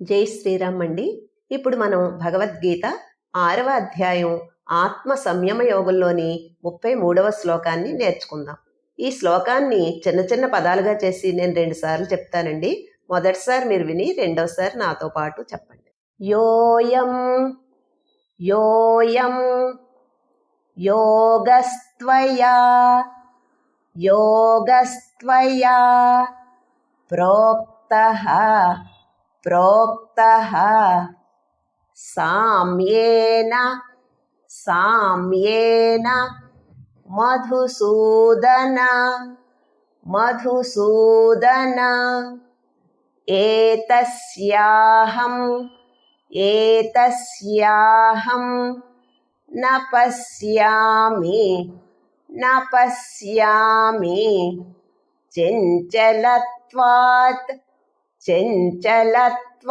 జై శ్రీరామ్ అండి. ఇప్పుడు మనం భగవద్గీత ఆరవ అధ్యాయం ఆత్మ సంయమ యోగంలోని ముప్పై మూడవ శ్లోకాన్ని నేర్చుకుందాం. ఈ శ్లోకాన్ని చిన్న చిన్న పదాలుగా చేసి నేను రెండు సార్లు చెప్తానండి. మొదటిసారి మీరు విని రెండోసారి నాతో పాటు చెప్పండి. యోయం యోయం యోగస్త్వయా యోగస్త్వయా ప్రోక్త प्रोक्तः साम्येन साम्येन मधुसूदन मधुसूदन। एतस्याहम् एतस्याहं न पश्यामि न पश्यामि चञ्चलत्वात् चञ्चलत्वात्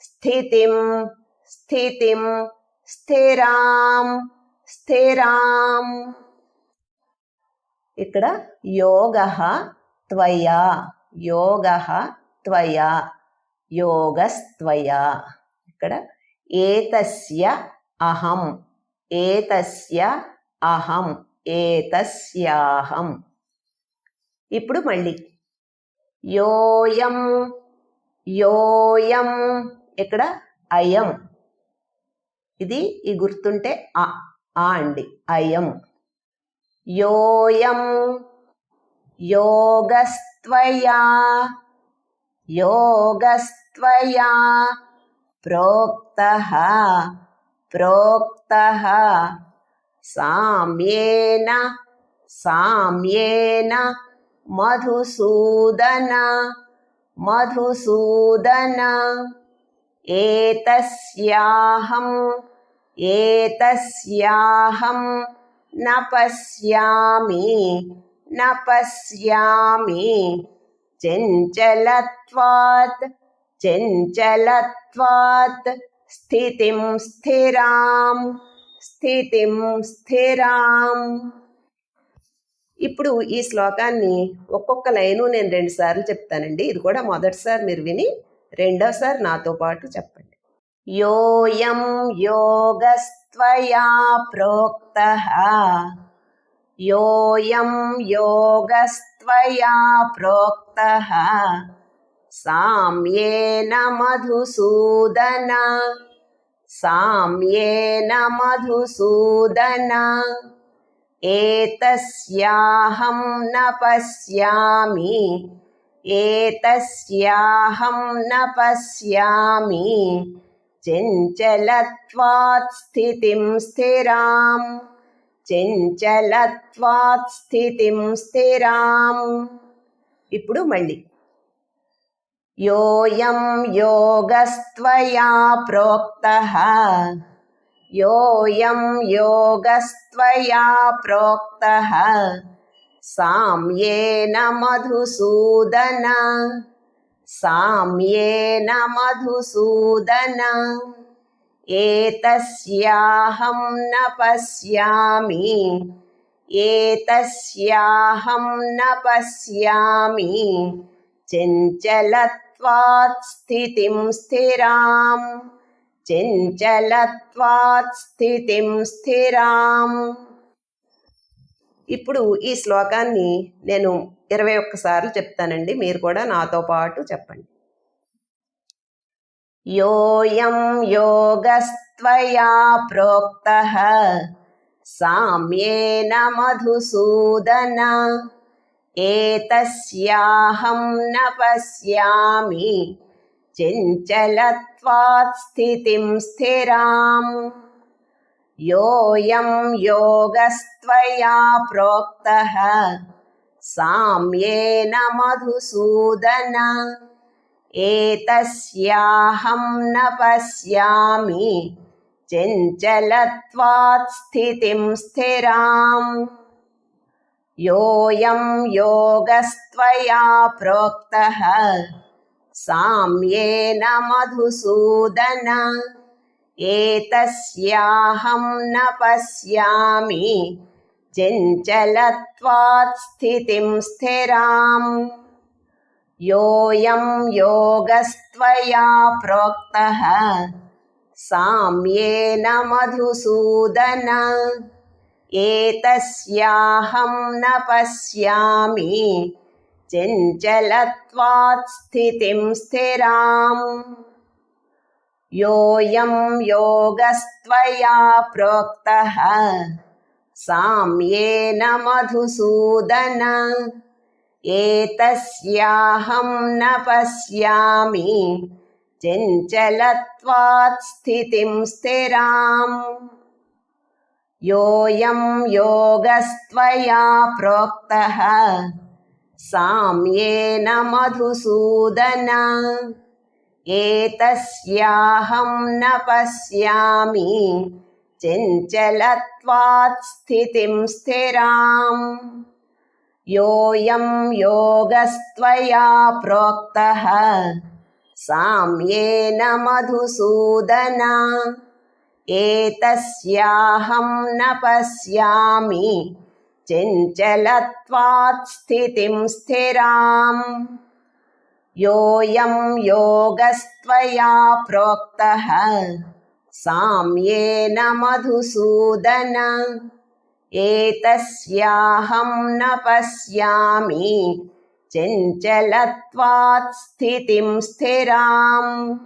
स्थितिं स्थितिं స్థిరాం స్థిరాం ఇక్కడ యోగ త్వయా యోగ త్వయా యోగస్త్వయా ఇక్కడ ఏతస్య అహం ఏతస్య అహం ఏతస్యాహం ఇప్పుడు మళ్ళీ యోయం యోయం. ఇక్కడ అయం. ఇది ఈ గుర్తుంటే ఆ ఆ అండి. అయం. యోయం యోగస్త్వయా యోగస్త్వయా ప్రోక్త ప్రోక్త. సామ్యేన సామ్యేన. मधुसूदन मधुसूदन। एतस्याहम् एतस्याहं न पश्यामि न पश्यामि चञ्चलत्वात् चञ्चलत्वात्। स्थितिं स्थिरां स्थितिं स्थिराम्। ఇప్పుడు ఈ శ్లోకాన్ని ఒక్కొక్క లైను నేను రెండు సార్లు చెప్తానండి. ఇది కూడా మొదటిసారి మీరు విని రెండోసారి నాతో పాటు చెప్పండి. యోయం యోగస్త్వయా ప్రోక్త? యోయం యోగస్త్వయా ప్రోక్త? సామ్యేన మధుసూదన? సామ్యేన మధుసూదన? एतस्याहं न पश्यामि एतस्याहं न पश्यामि चञ्चलत्वात् स्थितिं स्थिरां चञ्चलत्वात् स्थितिं स्थिराम् ఇప్పుడు మళ్ళీ యోయం యోగస్త్వయా ప్రోక్తః योऽयं योगस्त्वया प्रोक्तः। साम्येन मधुसूदन। साम्येन मधुसूदन। एतस्याहं न पश्यामि। एतस्याहं न पश्यामि। चञ्चलत्वात् स्थितिं स्थिराम् చంచలత్వాత్ స్థితిం స్థిరాం. ఇప్పుడు ఈ శ్లోకాన్ని నేను ఇరవై ఒక్కసార్లు చెప్తానండి. మీరు కూడా నాతో పాటు చెప్పండి. యోయం యోగస్త్వయా ప్రోక్త సామ్యేన మధుసూదన ఏతస్యాహం న పశ్యామి चञ्चलत्वात् स्थितिं स्थिराम्। योऽयं योगस्त्वया प्रोक्तः। साम्येन मधुसूदन। एतस्याहं न पश्यामि। चञ्चलत्वात् स्थितिं स्थिराम्। योऽयं योगस्त्वया प्रोक्तः साम्येन मधुसूदन। एतस्याहं न पश्यामि। चञ्चलत्वात् स्थितिं स्थिराम् योऽयं योगस्त्वया प्रोक्तः। साम्येन मधुसूदन। एतस्याहं न पश्यामि चञ्चलत्वात् स्थितिं स्थिराम्। योऽयं योगस्त्वया प्रोक्तः। साम्येन मधुसूदन। एतस्याहं न पश्यामि। स्थिराम्। योऽयं योगस्त्वया प्रोक्तः साम्येन मधुसूदन। एतस्याहं न पश्यामि चञ्चलत्वात् स्थितिं स्थिराम्। योऽयं योगस्त्वया प्रोक्तः साम्येन मधुसूदन। एतस्याहं न पश्यामि चञ्चलत्वात् स्थितिं स्थिराम्। योऽयं योगस्त्वया प्रोक्तः साम्येन मधुसूदन। एतस्याहं न पश्यामि चञ्चलत्वात् स्थितिं स्थिराम्।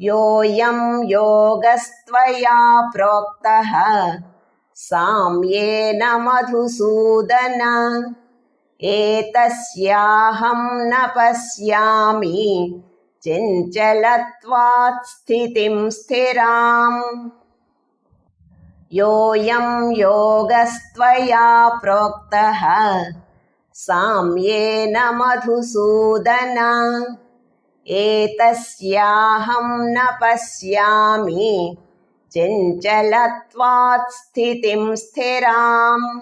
योऽयं योगस्त्वया प्रोक्तः साम्येन मधुसूदन। एतस्याहं न पश्यामि चञ्चलत्वात् स्थितिं स्थिराम्। योऽयं योगस्त्वया प्रोक्तः साम्येन मधुसूदन। एतस्याहं न पश्यामि चञ्चलत्वात् स्थितिं स्थिराम्।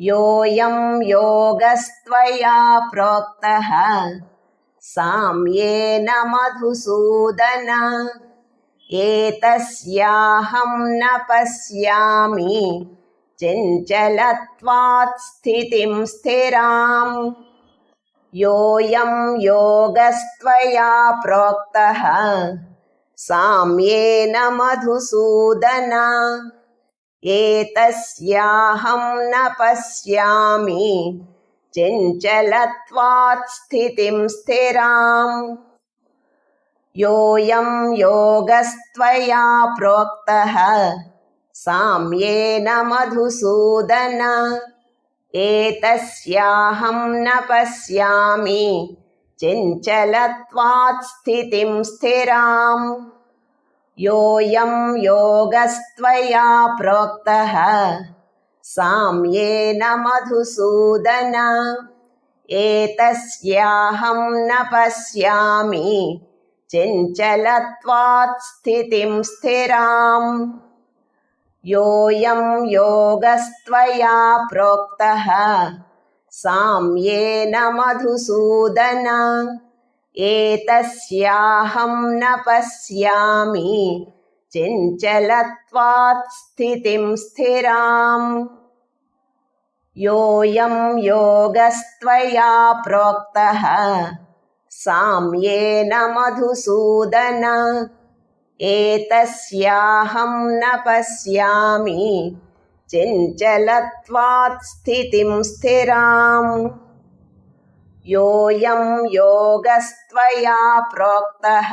योऽयं योगस्त्वया प्रोक्तः साम्येन मधुसूदन। एतस्याहं न पश्यामि चञ्चलत्वात् स्थितिं स्थिराम्। योऽयं योगस्त्वया प्रोक्तः साम्येन मधुसूदन। एतस्याहं न पश्यामि। चञ्चलत्वात् स्थितिं स्थिराम्। योऽयं योगस्त्वया प्रोक्तः। साम्येन मधुसूदन। एतस्याहं न पश्यामि चञ्चलत्वात् स्थितिं स्थिराम्। योऽयं योगस्त्वया प्रोक्तः। साम्येन मधुसूदन। एतस्याहं न पश्यामि। चञ्चलत्वात् स्थितिं स्थिराम्। योऽयं योगस्त्वया प्रोक्तः साम्येन मधुसूदन। एतस्याहं न पश्यामि। चञ्चलत्वात् स्थितिं स्थिराम्। योऽयं योगस्त्वया प्रोक्तः। साम्येन मधुसूदन। एतस्याहं न पश्यामि चञ्चलत्वात् स्थितिं स्थिराम्। योऽयं योगस्त्वया प्रोक्तः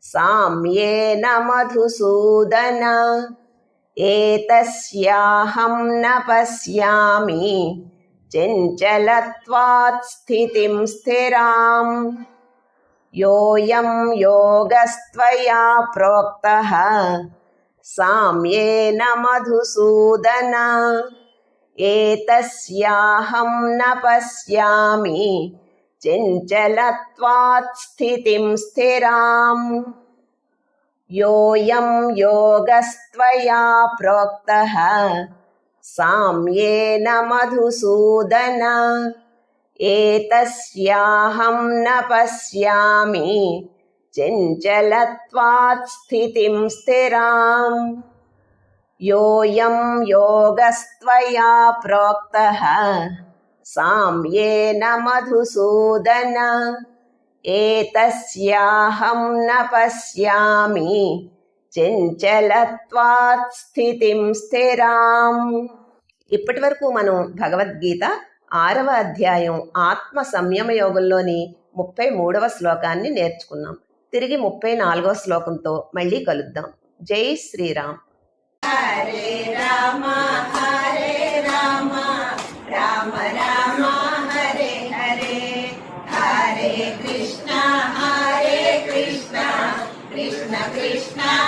साम्येन मधुसूदन। एतस्याहं न पश्यामि चञ्चलत्वात् स्थितिं स्थिराम्। योऽयं योगस्त्वया प्रोक्तः साम्येन मधुसूदन। एतस्याहं न पश्यामि चञ्चलत्वात् स्थितिं स्थिराम्। योऽयं योगस्त्वया प्रोक्तः साम्येन मधुसूदन। एतस्याहं न पश्यामि चञ्चलत्वात् स्थितिं स्थिराम् योऽयं योगस्त्वया प्रोक्तः साम्येन मधुसूदन एतस्याहं न पश्यामि చంచలత్వాత్ స్థితిం స్థిరాం ఇప్పటి వరకు మనం భగవద్గీత ఆరవ అధ్యాయం ఆత్మ సంయమ యోగంలోని ముప్పై మూడవ శ్లోకాన్ని నేర్చుకున్నాం తిరిగి ముప్పై నాలుగో శ్లోకంతో మళ్ళీ కలుద్దాం. జై శ్రీరామ్. Krishna, Krishna.